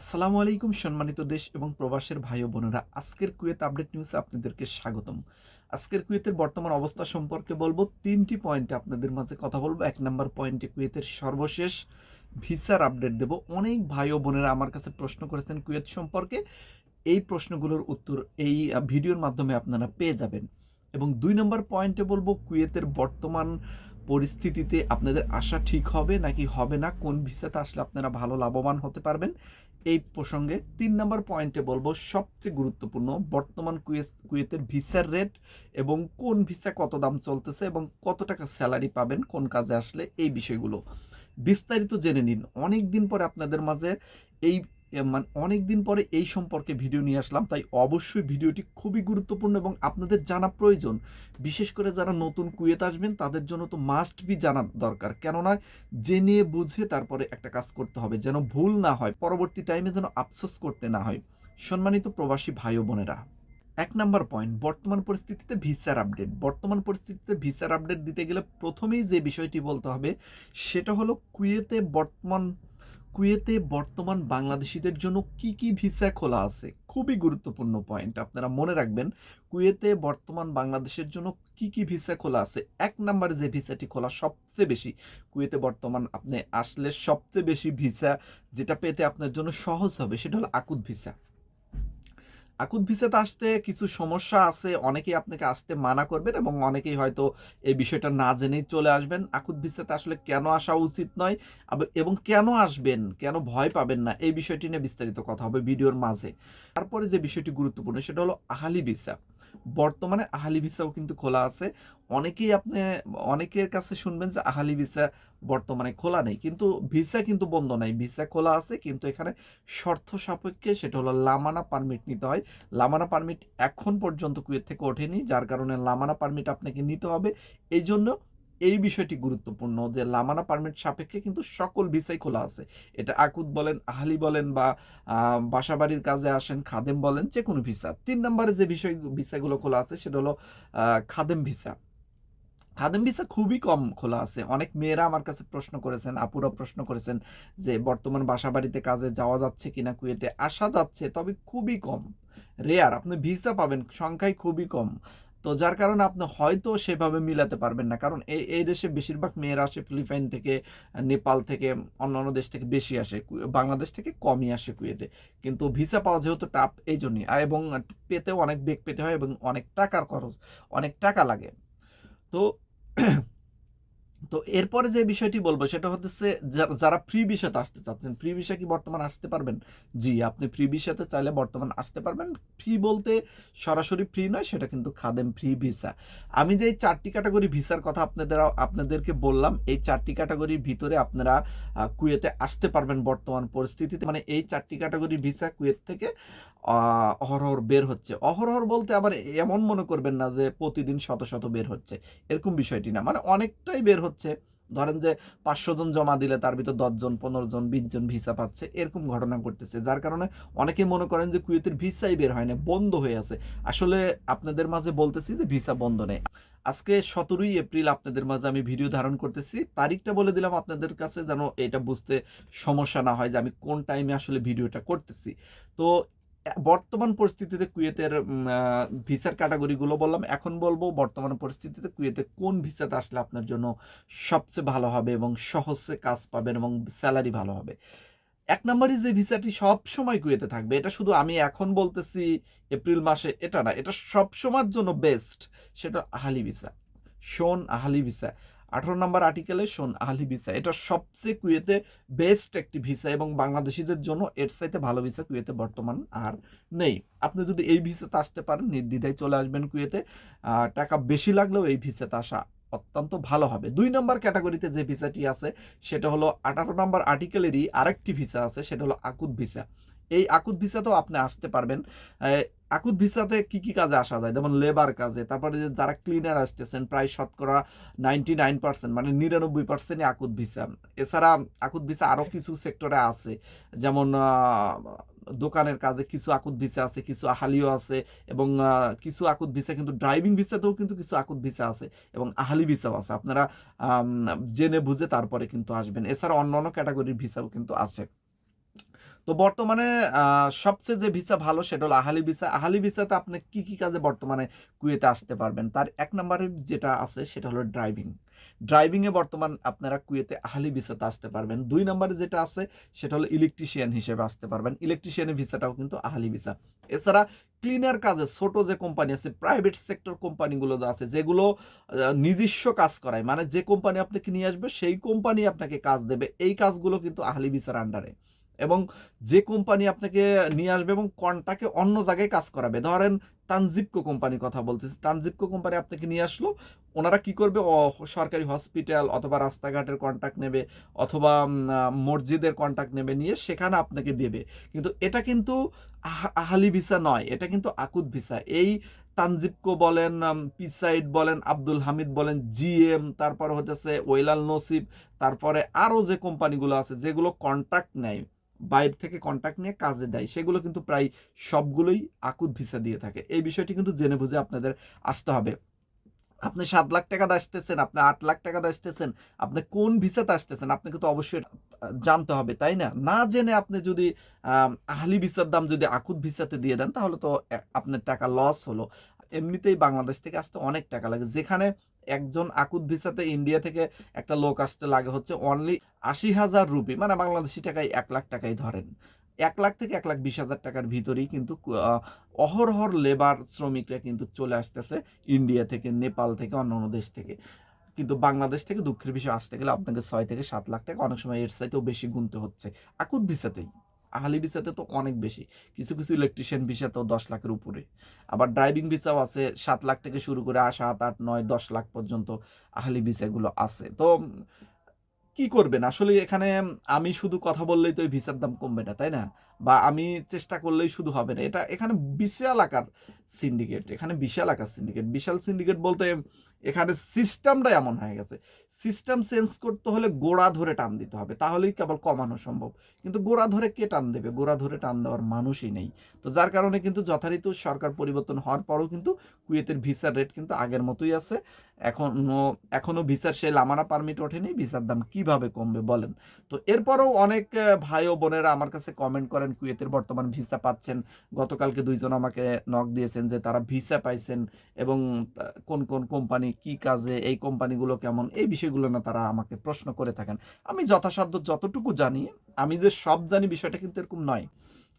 আসসালামু আলাইকুম, সম্মানিত দেশ এবং প্রবাসের ভাই বোনেরা। আজকের কুয়েত আপডেট নিউজে আপনাদেরকে স্বাগতম। আজকের কুয়েতের বর্তমান অবস্থা সম্পর্কে বলব, তিনটি পয়েন্টে আপনাদের মাঝে কথা বলব। এক নম্বর পয়েন্টে কুয়েতের সর্বশেষ ভিসার আপডেট দেব। অনেক ভাই বোনেরা আমার কাছে প্রশ্ন করেছেন কুয়েত সম্পর্কে। এই প্রশ্নগুলোর উত্তর এই ভিডিওর মাধ্যমে আপনারা পেয়ে যাবেন। এবং দুই নম্বর পয়েন্টে বলব, কুয়েতের বর্তমান পরিস্থিতিতে আপনাদের আশা ঠিক হবে নাকি হবে না? কোন ভিসাতে আসলে আপনারা ভালো লাভবান হতে পারবেন? এই প্রসঙ্গে তিন নম্বর পয়েন্টে বলব, সবচেয়ে গুরুত্বপূর্ণ, বর্তমান কুয়েতের ভিসার রেট এবং কোন ভিসা কত দাম চলতেছে এবং কত টাকা স্যালারি পাবেন, কোন কাজে আসলে, এই বিষয়গুলো বিস্তারিত জেনে নিন। অনেক দিন পরে আপনাদের মাঝে এই মানে অনেক দিন পরে এই সম্পর্কে ভিডিও নিয়ে আসলাম, তাই অবশ্যই ভিডিওটি খুবই গুরুত্বপূর্ণ এবং আপনাদের জানা প্রয়োজন। বিশেষ করে যারা নতুন কুয়েত আসবেন, তাদের জন্য তো মাস্ট বি জানা দরকার। কেননা, জেনে বুঝে তারপরে একটা কাজ করতে হবে, যেন ভুল না হয়, পরবর্তী টাইমে যেন আফসোস করতে না হয়। সম্মানিত প্রবাসী ভাই বোনেরা, এক নাম্বার পয়েন্ট বর্তমান পরিস্থিতিতে ভিসার আপডেট বর্তমান পরিস্থিতিতে ভিসার আপডেট দিতে গেলে প্রথমেই যে বিষয়টি বলতে হবে, সেটা হলো কুয়েতে বর্তমান কুয়েতে বর্তমান বাংলাদেশিদের জন্য কি কি ভিসা খোলা আছে? খুবই গুরুত্বপূর্ণ পয়েন্ট আপনারা মনে রাখবেন, কুয়েতে বর্তমান বাংলাদেশের জন্য কি কি ভিসা খোলা আছে? এক নম্বরে যে ভিসাটি খোলা সবচেয়ে বেশি, কুয়েতে বর্তমান আপনি আসলে সবচেয়ে বেশি ভিসা যেটা পেতে আপনার জন্য সহজ হবে, সেটা হলো আকুত ভিসা। আকুত ভিসাতে আসতে কিছু সমস্যা আছে, অনেকেই আপনাকে আসতে মানা করবেন এবং অনেকেই হয়তো এই বিষয়টা না জেনেই চলে আসবেন। আকুত ভিসাতে আসলে কেন আসা উচিত নয় এবং কেন আসবেন, কেন ভয় পাবেন না, এই বিষয়টি নিয়ে বিস্তারিত কথা হবে ভিডিওর মাঝে। তারপরে যে বিষয়টি গুরুত্বপূর্ণ সেটা হলো আহালি ভিসা। বর্তমানে আহালি ভিসাও কিন্তু খোলা আছে। অনেকেই আপনি, অনেকের কাছে শুনবেন যে আহালি ভিসা বর্তমানে খোলা নেই। কিন্তু ভিসা কিন্তু বন্ধ নাই। ভিসা খোলা আছে, কিন্তু এখানে শর্ত সাপেক্ষে সেটা হলো লামানা পারমিট নিতে হয়। লামানা পারমিট এখন পর্যন্ত কুয়েত থেকে ওঠেনি। যার কারণে লামানা পারমিট আপনাকে নিতে হবে। এই জন্য এই বিষয়টি গুরুত্বপূর্ণ যে লামানা পারমিট সাপেক্ষে কিন্তু সকল ভিসাই খোলা আছে। এটা আকুত বলেন, আহালি বলেন বা বাসাবাড়ির কাজে আসেন, খাদেম বলেন যে কোনো ভিসা তিন নম্বরে যে বিষয় ভিসাগুলো খোলা আছে সেটা হলো খাদেম ভিসা খাদেম ভিসা খুবই কম খোলা আছে। অনেক মেয়েরা আমার কাছে প্রশ্ন করেছেন, আপুরা প্রশ্ন করেছেন যে বর্তমান বাসাবাড়িতে কাজে যাওয়া যাচ্ছে কিনা কুয়েতে? আসা যাচ্ছে, তবে খুবই কম। রেয়ার আপনি ভিসা পাবেন সংখ্যায় খুবই কম। তো যার কারণে আপনি হয়তো সেভাবে মিলাতে পারবেন না। কারণ এই এই দেশে বেশিরভাগ মেয়েরা আসে ফিলিপাইন থেকে, নেপাল থেকে, অন্যান্য দেশ থেকে বেশি আসে বাংলাদেশ থেকে কমই আসে কুয়েতে। কিন্তু ভিসা পাওয়া যেহেতু টাফ এই জন্যই। এবং পেতেও অনেক বেগ পেতে হয় এবং অনেক টাকার খরচ, অনেক টাকা লাগে। তো তো এরপরে যে বিষয়টি বলব, সেটা হচ্ছে যারা ফ্রি ভিসাতে আসতে চাচ্ছেন ফ্রি ভিসা কি বর্তমান আসতে পারবেন? জি, আপনি ফ্রি ভিসাতে চাইলে বর্তমান আসতে পারবেন। ফ্রি বলতে সরাসরি ফ্রি নয়, সেটা কিন্তু খাদেম ফ্রি ভিসা আমি যে চারটি ক্যাটাগরি ভিসার কথা আপনাদের, আপনাদেরকে বললাম, এই চারটি ক্যাটাগরির ভিতরে আপনারা কুয়েতে আসতে পারবেন বর্তমান পরিস্থিতিতে। মানে এই চারটি ক্যাটাগরির ভিসা কুয়েত থেকে অহরহর বের হচ্ছে। অহরহর বলতে আবার এমন মনে করবেন না যে প্রতিদিন শত শত বের হচ্ছে। এরকম বিষয়টি না। মানে অনেকটাই বের হচ্ছে। ধরেন যে পাঁচশো জন জমা দিলে তার ভিতর দশজন পনেরো জন, বিশ জন ভিসা পাচ্ছে, এরকম ঘটনা ঘটতেছে। যার কারণে অনেকে মনে করেন যে কুয়েতের ভিসাই বের হয় না, বন্ধ হয়ে আছে। আসলে আপনাদের মাঝে বলতেছি যে ভিসা বন্ধ নেই। আজকে সতেরোই এপ্রিল আপনাদের মাঝে আমি ভিডিও ধারণ করতেছি। তারিখটা বলে দিলাম আপনাদের কাছে যেন এটা বুঝতে সমস্যা না হয় যে আমি কোন টাইমে আসলে ভিডিওটা করতেছি। তো বর্তমান পরিস্থিতিতে কুয়েতের ভিসার ক্যাটাগরিগুলো বললাম। এখন বলব বর্তমান পরিস্থিতিতে কুয়েতে কোন ভিসাতে আসলে আপনার জন্য সবচেয়ে ভালো হবে এবং সহজে কাজ পাবেন এবং স্যালারি ভালো হবে? এক নম্বরই যে ভিসাটি সব সময় কুয়েতে থাকবে, এটা শুধু আমি এখন বলতেছি এপ্রিল মাসে এটা না, এটা সব সময়ের জন্য বেস্ট, সেটা আহালি ভিসা। শোন, আহালি ভিসা। আঠারো নম্বর আর্টিকেলে শোন আহালি ভিসা, এটা সবচেয়ে কুয়েতে বেস্ট একটি ভিসা এবং বাংলাদেশিদের জন্য এর সাইতে ভালো ভিসা কুয়েতে বর্তমান আর নেই। আপনি যদি এই ভিসাতে আসতে পারেন, নির্দ্বিধায় চলে আসবেন কুয়েতে টাকা বেশি লাগলেও এই ভিসাতে আসা অত্যন্ত ভালো হবে। দুই নম্বর ক্যাটাগরিতে যে ভিসাটি আছে, সেটা হলো আঠারো নম্বর আর্টিকেলেরই আরেকটি ভিসা আছে, সেটা হলো আকুত ভিসা। এই আকুত ভিসাতেও আপনি আসতে পারবেন। আকুত ভিসাতে কি কি কাজে আসা যায়? যেমন লেবার কাজে, তারপরে যে যারা ক্লিনার আসতেছেন, প্রায় শতকরা নাইনটি নাইন পার্সেন্ট মানে নিরানব্বই পার্সেন্টই আকুত ভিসা। এছাড়া আকুত ভিসা আরও কিছু সেক্টরে আছে, যেমন দোকানের কাজে কিছু আকুত ভিসা আছে, কিছু আহালিও আছে, এবং কিছু আকুত ভিসা কিন্তু ড্রাইভিং ভিসাতেও কিন্তু কিছু আকুত ভিসা আছে, এবং আহালি ভিসাও আছে। আপনারা জেনে বুঝে তারপরে কিন্তু আসবেন। এছাড়া অন্য অন্য ক্যাটাগরির ভিসাও কিন্তু আছে। তো বর্তমানে সবচেয়ে যে ভিসা ভালো সেটা হলো আহালি ভিসা। আহালি ভিসাতে আপনি কি কি কাজে বর্তমানে কুয়েতে আসতে পারবেন? তার এক নম্বরে যেটা আছে সেটা হলো ড্রাইভিং। ড্রাইভিংয়ে বর্তমান আপনারা কুয়েতে আহালি ভিসাতে আসতে পারবেন। দুই নম্বরে যেটা আছে সেটা হলো ইলেকট্রিশিয়ান হিসেবে আসতে পারবেন। ইলেকট্রিশিয়ানের ভিসাটাও কিন্তু আহালি ভিসা। এছাড়া ক্লিনার কাজে ছোট যে কোম্পানি আছে, প্রাইভেট সেক্টর কোম্পানিগুলো আছে, যেগুলো নিজস্ব কাজ করায় মানে যে কোম্পানি আপনাকে নিয়ে আসবে, সেই কোম্পানি আপনাকে কাজ দেবে। এই কাজগুলো কিন্তু আহলি ভিসার আন্ডারে। এবং যে কোম্পানি আপনাকে নিয়ে আসবে এবং কন্টাকে অন্য জায়গায় কাজ করাবে। ধরেন তানজিবকো কোম্পানির কথা বলতেছি। তানজিবকো কোম্পানি আপনাকে নিয়ে আসলো। ওনারা কি করবে? সরকারি হসপিটাল অথবা রাস্তাঘাটের কন্ট্যাক্ট নেবে অথবা মসজিদের কন্ট্যাক্ট নেবে নিয়ে সেখানে আপনাকে দেবে। কিন্তু এটা কিন্তু আহ- আহালি ভিসা নয়। এটা কিন্তু আকুদ ভিসা। এই তানজিবকো বলেন পিসাইড বলেন, আব্দুল হামিদ বলেন, জিএম, তারপরে হতেছে ওয়েলাল নসিব, তারপরে আরও যে কোম্পানিগুলো আছে যেগুলো কন্ট্রাক্ট নেয়। বাইরে থেকে কন্ট্যাক্ট নিয়ে কাজে দেয়। সেগুলো কিন্তু প্রায় সবগুলোই আকুত ভিসা দিয়ে থাকে। এই বিষয়টি কিন্তু জেনে বুঝে আপনাদের আসতে হবে। আপনি সাত লাখ টাকা আসতেছেন, আপনি আট লাখ টাকা আসতেছেন, আপনি কোন ভিসাতে আসতেছেন আপনাকে তো অবশ্যই জানতে হবে, তাই না? না জেনে আপনি যদি আহলি ভিসার দাম যদি আকুত ভিসাতে দিয়ে দেন, তাহলে তো আপনার টাকা লস হলো। এমনিতেই বাংলাদেশ থেকে আসতে অনেক টাকা লাগে। যেখানে একজন আকুত ভিসাতে ইন্ডিয়া থেকে একটা লোক আসতে লাগে হচ্ছে অনলি আশি হাজার রুপি মানে বাংলাদেশি টাকায় এক লাখ টাকাই ধরেন। এক লাখ থেকে এক লাখ বিশ হাজার টাকার ভিতরেই কিন্তু অহরহর লেবার শ্রমিকরা কিন্তু চলে আসতেছে ইন্ডিয়া থেকে, নেপাল থেকে অন্য অন্য দেশ থেকে। কিন্তু বাংলাদেশ থেকে দুঃখের বিষয়, আসতে গেলে আপনাকে ছয় থেকে সাত লাখ টাকা অনেক সময় এর চাইতেও বেশি গুনতে হচ্ছে, আকুত ভিসাতেই। আহালি ভিসাতে তো অনেক বেশি। কিছু কিছু ইলেকট্রিশিয়ান ভিসাতেও দশ লাখের উপরে। আবার ড্রাইভিং ভিসাও আছে, সাত লাখ থেকে শুরু করে সাত, আট, নয়, দশ লাখ পর্যন্ত আহালি ভিসাগুলো আছে। তো কি করবেন? আসলে এখানে আমি শুধু কথা বললেই তো এই ভিসার দাম কমবে না, তাই না? বা আমি চেষ্টা করলেই শুধু হবে না। এটা এখানে বিশাল আকার সিন্ডিকেট এখানে বিশাল আকার সিন্ডিকেট বিশাল সিন্ডিকেট বলতে এখানে সিস্টেমটা এমন হয়ে গেছে। সিস্টেম চেঞ্জ করতে হলে গোড়া ধরে টান দিতে হবে, তাহলেই কেবল কমানো সম্ভব। কিন্তু গোড়া ধরে কে টান দেবে? গোড়া ধরে টান দেওয়ার মানুষই নেই। তো যার কারণে কিন্তু যথারীতি সরকার পরিবর্তন হওয়ার পরও কিন্তু কুয়েতের ভিসার রেট কিন্তু আগের মতোই আছে। এখনও এখনও ভিসার সেই লামানা পারমিট ওঠেনি, ভিসার দাম কীভাবে কমবে বলেন? তো এরপরেও অনেক ভাই ও বোনেরা আমার কাছে কমেন্ট করেন, কুয়েতের বর্তমান ভিসা পাচ্ছেন। গতকালকে দুইজন আমাকে নক দিয়েছেন যে তারা ভিসা পাইছেন এবং কোন কোন কোম্পানি কি কাজে, এই কোম্পানিগুলো কেমন, এই বিষয়গুলো না তারা আমাকে প্রশ্ন করে থাকেন। আমি যথাসাধ্য যতটুকু জানি, আমি যে সব জানি বিষয়টা কিন্তু এরকম নয়।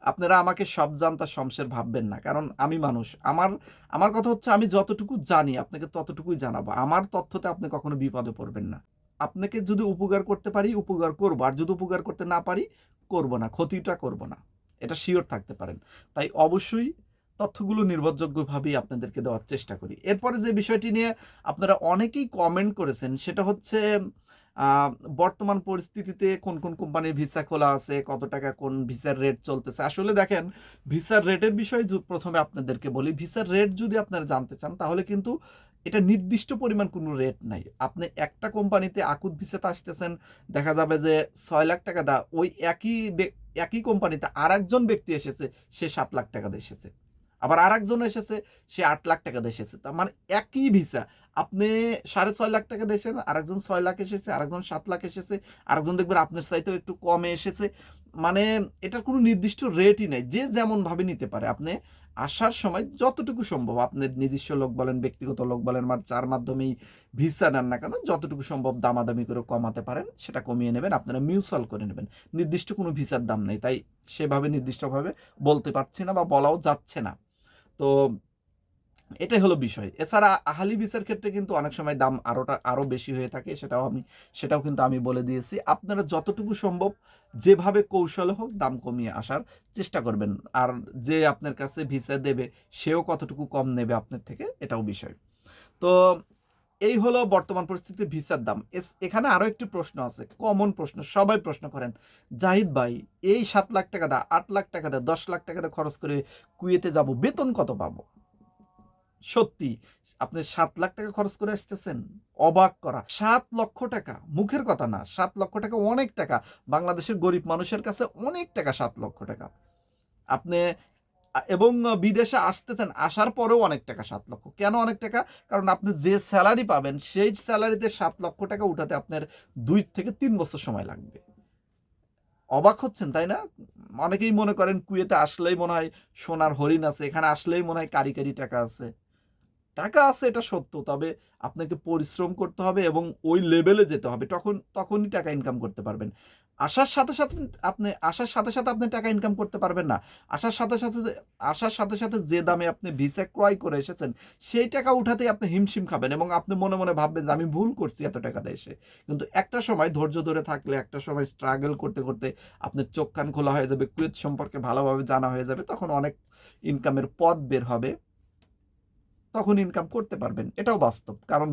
আপনারা আমাকে সব জানতা শমশের ভাববেন না। কারণ আমি মানুষ। আমার আমার কথা হচ্ছে আমি যতটুকু জানি, আপনাকে ততটুকুই জানাব। আমার তথ্যতে আপনি কখনো বিপদে পড়বেন না। আপনাকে যদি উপকার করতে পারি, উপকার করব। আর যদি উপকার করতে না পারি, করব না। ক্ষতিটা করব না। এটা শিওর থাকতে পারেন। তাই অবশ্যই তথ্যগুলো নির্ভরযোগ্যভাবেই আপনাদেরকে দেওয়ার চেষ্টা করি। এরপরে যে বিষয়টি নিয়ে আপনারা অনেকেই কমেন্ট করেছেন, সেটা হচ্ছে বর্তমান পরিস্থিতিতে কোন কোন কোম্পানির ভিসা খোলা আছে, কত টাকা কোন ভিসার রেট চলতেছে? আসলে দেখেন, ভিসার রেটের বিষয়ে প্রথমে আপনাদেরকে বলি, ভিসার রেট যদি আপনারা জানতে চান, তাহলে কিন্তু এটা নির্দিষ্ট পরিমাণ কোনো রেট নাই। আপনি একটা কোম্পানিতে আকুত ভিসাতে আসতেছেন, দেখা যাবে যে ছয় লাখ টাকা দা, ওই একই একই কোম্পানিতে আর একজন ব্যক্তি এসেছে, সে সাত লাখ টাকা দিয়ে এসেছে। আবার আর একজন এসেছে, সে আট লাখ টাকা দিয়ে এসেছে। তার মানে একই ভিসা। আপনি সাড়ে ছয় লাখ টাকা দিয়েছেন, আরেকজন ছয় লাখ এসেছে, আরেকজন সাত লাখ এসেছে, আরেকজন দেখবেন আপনার চাইতেও একটু কমে এসেছে। মানে এটার কোনো নির্দিষ্ট রেটই নেই, যে যেমন ভাবে নিতে পারে। আপনি আসার সময় যতটুকু সম্ভব আপনার নিজস্ব লোক বলেন, ব্যক্তিগত লোক বলেন, বা যার মাধ্যমেই ভিসা নেন না কেন, যতটুকু সম্ভব দামাদামি করে কমাতে পারেন, সেটা কমিয়ে নেবেন, আপনারা মিউচুয়াল করে নেবেন। নির্দিষ্ট কোনো ভিসার দাম নেই, তাই সেভাবে নির্দিষ্টভাবে বলতে পারছি না বা বলাও যাচ্ছে না। তো এটাই হলো বিষয়। এছাড়া আহালি ভিসার ক্ষেত্রে কিন্তু অনেক সময় দাম আরোটা আরও বেশি হয়ে থাকে, সেটাও আমি, সেটাও কিন্তু আমি বলে দিয়েছি। আপনারা যতটুকু সম্ভব যেভাবে কৌশলে হোক দাম কমিয়ে আসার চেষ্টা করবেন। আর যে আপনার কাছে ভিসা দেবে, সেও কতটুকু কম নেবে আপনার থেকে, এটাও বিষয়। তো এই হলো বর্তমান পরিস্থিতিতে ভিসার দাম। এখানে আরও একটি প্রশ্ন আছে, কমন প্রশ্ন, সবাই প্রশ্ন করেন। জাহিদ ভাই, এই সাত লাখ টাকা দা, আট লাখ টাকা দা, দশ লাখ টাকা দা খরচ করে কুয়েতে যাব, বেতন কত পাবো? সত্যি, আপনি সাত লাখ টাকা খরচ করে আসতেছেন? অবাক করা। সাত লক্ষ টাকা, মুখের কথা না, সাত লক্ষ টাকা অনেক টাকা। বাংলাদেশের গরিব মানুষের কাছে অনেক টাকা সাত লক্ষ টাকা। আপনি এবং বিদেশে আসতেছেন, আসার পরেও অনেক টাকা, সাত লক্ষ। কেন অনেক টাকা? কারণ আপনি যে স্যালারি পাবেন, সেই স্যালারিতে সাত লক্ষ টাকা উঠাতে আপনার দুই থেকে তিন বছর সময় লাগবে। অবাক হচ্ছেন, তাই না? অনেকেই মনে করেন, কুয়েতে আসলেই মনে হয় সোনার হরিণ আছে, এখানে আসলেই মনে হয় কারি কারি টাকা আছে। টাকা আছে, এটা সত্য, তবে আপনাকে পরিশ্রম করতে হবে এবং ওই লেভেলে যেতে হবে। তখন, তখনই টাকা ইনকাম করতে পারবেন। আসার সাথে সাথে আপনি, আসার সাথে সাথে আপনি টাকা ইনকাম করতে পারবেন না। আসার সাথে সাথে আসার সাথে সাথে যে দামে আপনি ভিসা ক্রয় করে এসেছেন, সেই টাকা উঠাতেই আপনি হিমশিম খাবেন এবং আপনি মনে মনে ভাববেন যে, আমি ভুল করছি এত টাকা দিয়ে এসে। কিন্তু একটা সময় ধৈর্য ধরে থাকলে, একটা সময় স্ট্রাগল করতে করতে আপনার চোখ কান খোলা হয়ে যাবে কুয়েত সম্পর্কে ভালোভাবে জানা হয়ে যাবে, তখন অনেক ইনকামের পথ বের হবে। তখন ইনকাম করতে পারবেন। এটাও বাস্তব। কারণ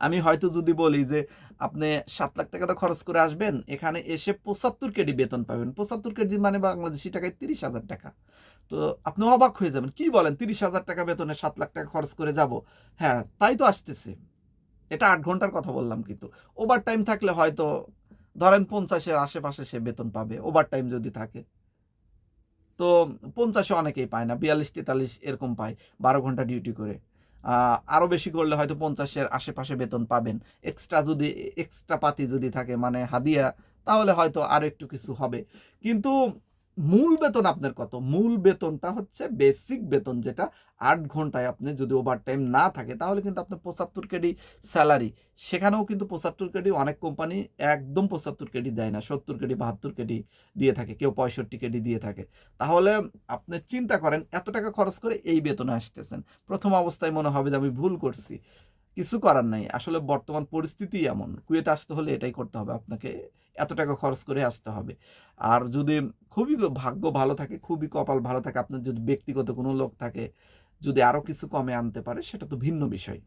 আমি হয়তো যদি বলি যে, আপনি সাত লাখ টাকা তো খরচ করে আসবেন, এখানে এসে পঁচাত্তর কেডি বেতন পাবেন। পঁচাত্তর কেডি মানে বাংলাদেশি টাকায় তিরিশ হাজার টাকা। তো আপনি অবাক হয়ে যাবেন, কি বলেন, তিরিশ হাজার টাকা বেতনে সাত লাখ টাকা খরচ করে যাব? হ্যাঁ তাই তো আসতেছে। এটা আট ঘণ্টার কথা বললাম কিন্তু। ওভার টাইম থাকলে হয়তো, ধরেন পঞ্চাশের আশেপাশে সে বেতন পাবে ওভার টাইম যদি থাকে। তো পঞ্চাশে অনেকেই পায় না, বিয়াল্লিশ তেতাল্লিশ এরকম পায়, বারো ঘণ্টা ডিউটি করে। আহ, আরও বেশি করলে হয়তো পঞ্চাশের আশেপাশে বেতন পাবেন। এক্সট্রা যদি এক্সট্রা পাতি যদি থাকে মানে হাদিয়া তাহলে হয়তো আরও একটু কিছু হবে। কিন্তু মূল বেতন আপনার কত? মূল বেতনটা হচ্ছে বেসিক বেতন যেটা আট ঘন্টায় আপনি যদি ওভার টাইম না থাকে তাহলে কিন্তু আপনার পঁচাত্তর কেডি স্যালারি সেখানেও কিন্তু পঁচাত্তর কেডি অনেক কোম্পানি একদম পঁচাত্তর কেডি দেয় না, সত্তর কেডি, বাহাত্তর কেডি দিয়ে থাকে, কেউ পঁয়ষট্টি কেডি দিয়ে থাকে। তাহলে আপনি চিন্তা করেন, এত টাকা খরচ করে এই বেতনে আসতেছেন। প্রথম অবস্থায় মনে হবে যে আমি ভুল করছি। কিছু করার নাই। আসলে বর্তমান পরিস্থিতি এমন। কুয়েতে আসতে হলে এটাই করতে হবে। আপনাকে এত টাকা খরচ করে আসতে হবে। আর যদি খুবই ভাগ্য ভালো থাকে, খুবই কপাল ভালো থাকে, আপনার যদি ব্যক্তিগত কোনো লোক থাকে, যদি আরও কিছু কমে আনতে পারে, সেটা তো ভিন্ন বিষয়।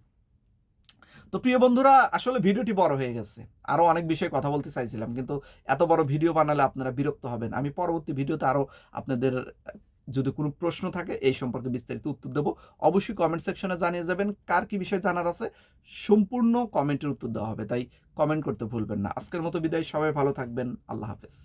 তো প্রিয় বন্ধুরা, আসলে ভিডিওটি বড় হয়ে গেছে। আরও অনেক বিষয়ে কথা বলতে চাইছিলাম, কিন্তু এত বড় ভিডিও বানালে আপনারা বিরক্ত হবেন। আমি পরবর্তী ভিডিওতে আরও আপনাদের যদি কোনো প্রশ্ন থাকে, এই সম্পর্কে বিস্তারিত উত্তর দেবো। অবশ্যই কমেন্ট সেকশনে জানিয়ে যাবেন কার কি বিষয় জানার আছে। সম্পূর্ণ কমেন্টের উত্তর দেওয়া হবে, তাই কমেন্ট করতে ভুলবেন না। আজকের মতো বিদায়, সবাই ভালো থাকবেন। আল্লাহ হাফেজ।